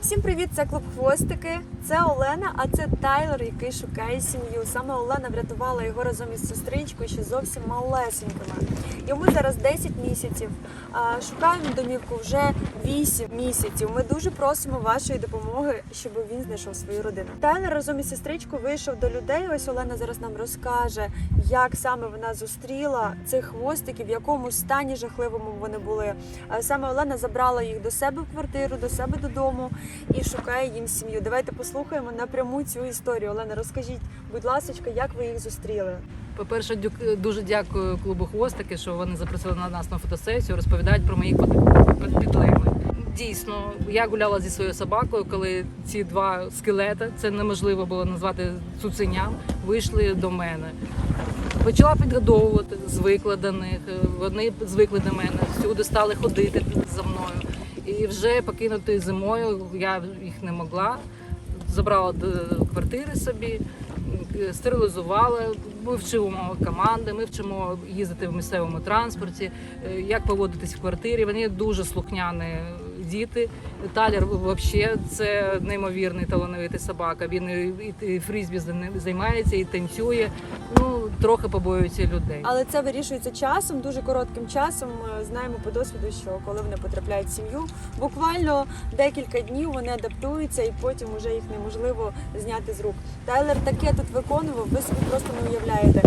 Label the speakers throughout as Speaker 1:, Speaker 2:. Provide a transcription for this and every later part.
Speaker 1: Всім привіт! Це клуб Хвостики. Це Олена, а це Тайлер, який шукає сім'ю. Саме Олена врятувала його разом із сестричкою, ще зовсім малесенькими. Йому зараз 10 місяців. Шукаємо домівку вже 8 місяців. Ми дуже просимо вашої допомоги, щоб він знайшов свою родину. Тайлер разом із сестричкою вийшов до людей. Ось Олена зараз нам розкаже, як саме вона зустріла цих хвостиків, в якому стані жахливому вони були. Саме Олена забрала їх до себе в квартиру, до себе додому і шукає їм сім'ю. Давайте послухаємо напряму цю історію. Олена, розкажіть, будь ласка, як ви їх зустріли?
Speaker 2: По-перше, дуже дякую клубу Хвостики, що вони запросили на нас на фотосесію, розповідають про моїх під- підлеглих. Дійсно, я гуляла зі своєю собакою, коли ці два скелета, це неможливо було назвати цуценям, вийшли до мене. Почала підгодовувати, звикла до них. Вони звикли до мене, всюди стали ходити за мною. І вже покинути зимою я їх не могла. Забрала до квартири собі, стерилізувала. Ми вчимо команди, ми вчимо їздити в місцевому транспорті, е, як поводитись в квартирі. Вони дуже слухняні діти. Талер взагалі це неймовірний талановитий собака. Він і фрізбі займається, і танцює. Ну трохи побоюється людей.
Speaker 1: Але це вирішується часом, дуже коротким часом. Знаємо по досвіду, що коли вони потрапляють в сім'ю, буквально декілька днів вони адаптуються, і потім вже їх неможливо зняти з рук. Тайлер таке тут виконував, ви собі просто не уявляєте.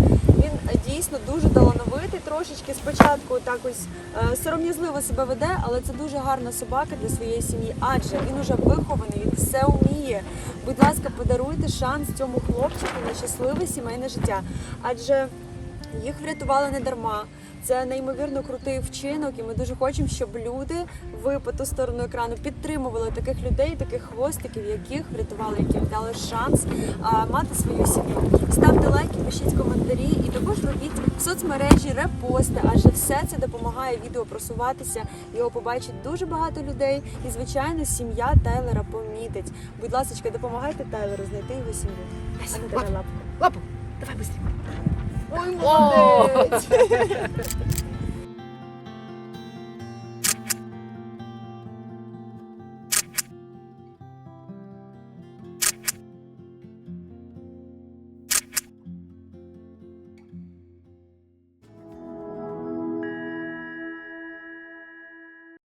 Speaker 1: Дійсно дуже талановитий. Трошечки спочатку так ось е, сором'язливо себе веде, але це дуже гарна собака для своєї сім'ї, адже він уже вихований, він все вміє. Будь ласка, подаруйте шанс цьому хлопчику на щасливе сімейне життя. Адже їх врятували не дарма. Це неймовірно крутий вчинок, і ми дуже хочемо, щоб люди ви по ту сторону екрану підтримували таких людей, таких хвостиків, яких врятували, яким дали шанс а, мати свою сім'ю. Ставте лайки, пишіть коментарі і також робіть в соцмережі репости, адже все це допомагає відео просуватися. Його побачить дуже багато людей. І звичайно, сім'я Тайлера помітить. Будь ласка, допомагайте Тайлеру знайти його сім'ю. А не лапку.
Speaker 2: Лапу, давай
Speaker 1: 어이구, 와. 네.